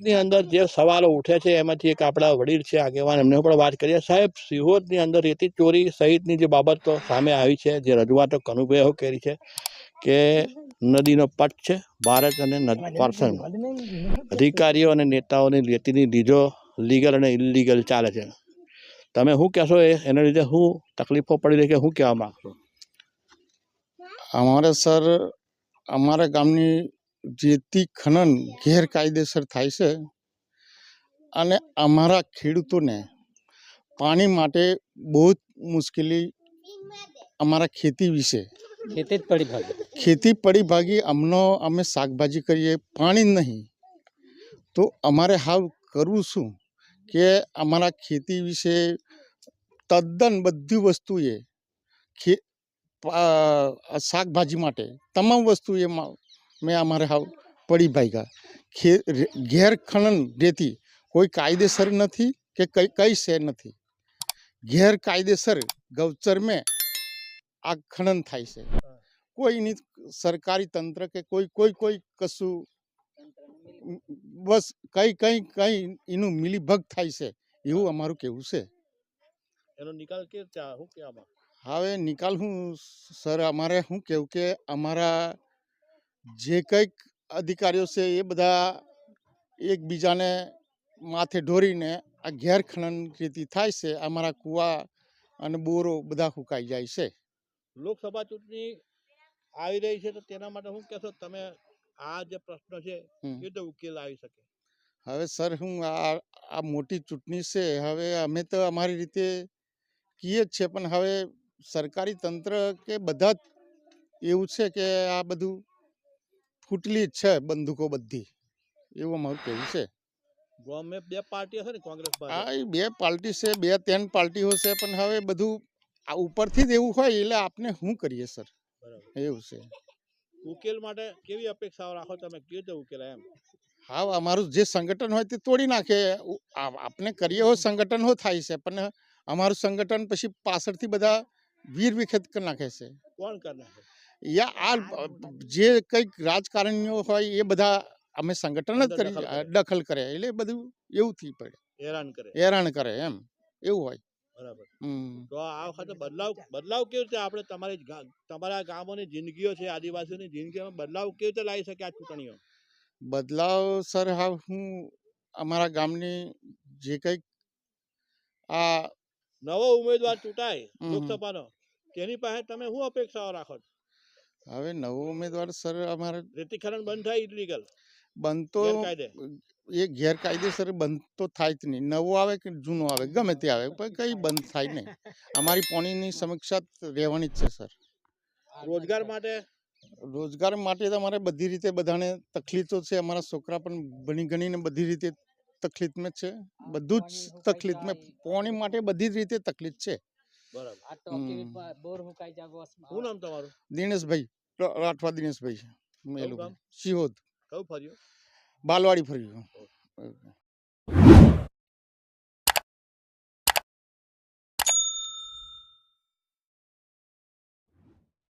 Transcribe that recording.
સિહોદની અંદર જે સવાલો ઉઠે છે એમાંથી એક આપણા વડીલ છે આગેવાન એમને પણ વાત કરીએ. સાહેબ સિહોદની અંદર રેતી ચોરી સહિતની જે બાબતો સામે આવી છે જે રજૂઆતો કનુભાઈઓ કરી છે કે નદીનો પટ છે ભારત અને નદ- પાર્સન. અધિકારીઓ અને નેતાઓની રેતીની લીજો લીગલ અને ઇલીગલ ચાલે છે. તમે શું કહેશો એ? એના લીધે શું તકલીફો પડી રહી કે શું કહેવા માગશો? અમારે સર અમારા ગામની રેતી ખનન ગેરકાયદેસર થાય છે અને અમારા ખેડૂતોને પાણી માટે બહુ જ મુશ્કેલી અમારા ખેતી વિશે. ખેતી જ પડી ભાગી. ખેતી પડી ભાગી અમનો અમે શાકભાજી કરીએ પાણી નહીં. તો અમારે હાવ કરવું શું? કે અમારા ખેતી વિશે તદ્દન બધી વસ્તુએ ખે શાકભાજી માટે તમામ વસ્તુ એમાં મેં અમારે હાવ પડી ભાગ્યા ખે ઘેર ખનન રેતી. કોઈ કાયદેસર નથી કે કઈ કઈ છે નથી. ગેરકાયદેસર ગૌચર મેં આ ખનન થાય છે. કોઈની સરકારી તંત્ર કે કોઈ કોઈ કોઈ કશું બસ કઈ કઈ કઈ એનું મિલીભગ થાય છે એવું અમારું કેવું છે. એનો નિકાલ કે હવે નિકાલ હું સર અમારે શું કહેવું કે અમારા જે કંઈક અધિકારીઓ છે એ બધા એકબીજાને માથે ઢોરીને આ ગેરખનન ખેતી થાય છે અમારા કૂવા અને બોરો બધા ફૂંકાઈ જાય છે લોકસભા ચૂંટણી આવી રહી છે તો તેના માટે શું કહેશો તમે આ જે પ્રશ્ન છે. એ તો ઉકેલ આવી શકે હવે સર હું આ આ મોટી ચૂંટણી છે હવે અમે તો અમારી રીતે કહીએ જ છે પણ હવે સરકારી તંત્ર કે બધા જ એવું છે કે આ બધું ફૂટલી જ છે બંદૂકો બધી. એવું અમારું કહેવું છે. ગવર્મેન્ટ બે પાર્ટીઓ છે ને કોંગ્રેસ પાર્ટી બે પાર્ટી છે બે ત્રણ પાર્ટીઓ છે પણ હવે બધું આ ઉપરથી જ એવું હોય એટલે આપને શું કરીએ સર? એવું છે. ઉકેલ માટે કેવી અપેક્ષાઓ રાખો તમે? કેવી રીતે ઉકેલ એમ? હા અમારું જે સંગઠન હોય તે તોડી નાખે. આપણે કરીએ હો સંગઠન હો થાય છે પણ અમારું સંગઠન પછી પાછળથી બધા વીર વિખેત કરી નાખે છે. કોણ કરી નાખે? યા આ જે કંઈક રાજકારણીઓ હોય એ બધા અમે સંગઠન જ કરી દખલ કરે. એટલે બધું એવું થઈ પડે. હેરાન કરે. હેરાન કરે એમ. એવું હોય. બરાબર. તો આ વખતે બદલાવ બદલાવ કેવી રીતે આપણે તમારી તમારા ગામોની જિંદગીઓ છે આદિવાસીઓની જિંદગીઓમાં બદલાવ કેવી રીતે લાવી શકે આ ચૂંટણીઓ? બદલાવ સર હા હું અમારા ગામની જે કંઈક આ નવો ઉમેદવાર ચૂંટાય. લોકસભાનો તેની પાસે તમે શું અપેક્ષાઓ રાખો છો? હવે નવો ઉમેદવાર સર અમારે રેતીકરણ બંધ થાય ઇલીગલ બનતો ગેરકાયદે? એ ગેરકાયદેસર બંધ તો થાય જ નહીં. નવો આવે કે જૂનો આવે? ગમે તે આવે પણ કંઈ બંધ થાય નહીં. અમારી પોણીની સમીક્ષા રહેવાની જ છે સર. રોજગાર માટે? રોજગાર માટે તો અમારે બધી રીતે બધાને તકલીફો છે. અમારા છોકરા પણ ભણી ગણીને બધી રીતે તકલીફમાં જ છે બધું જ તકલીફમાં પાણી માટે બધી જ રીતે તકલીફ છે. દિનેશભાઈ રાઠવા દિનેશભાઈ મેલું સિહોદ. બાલવાડી ફર્યું.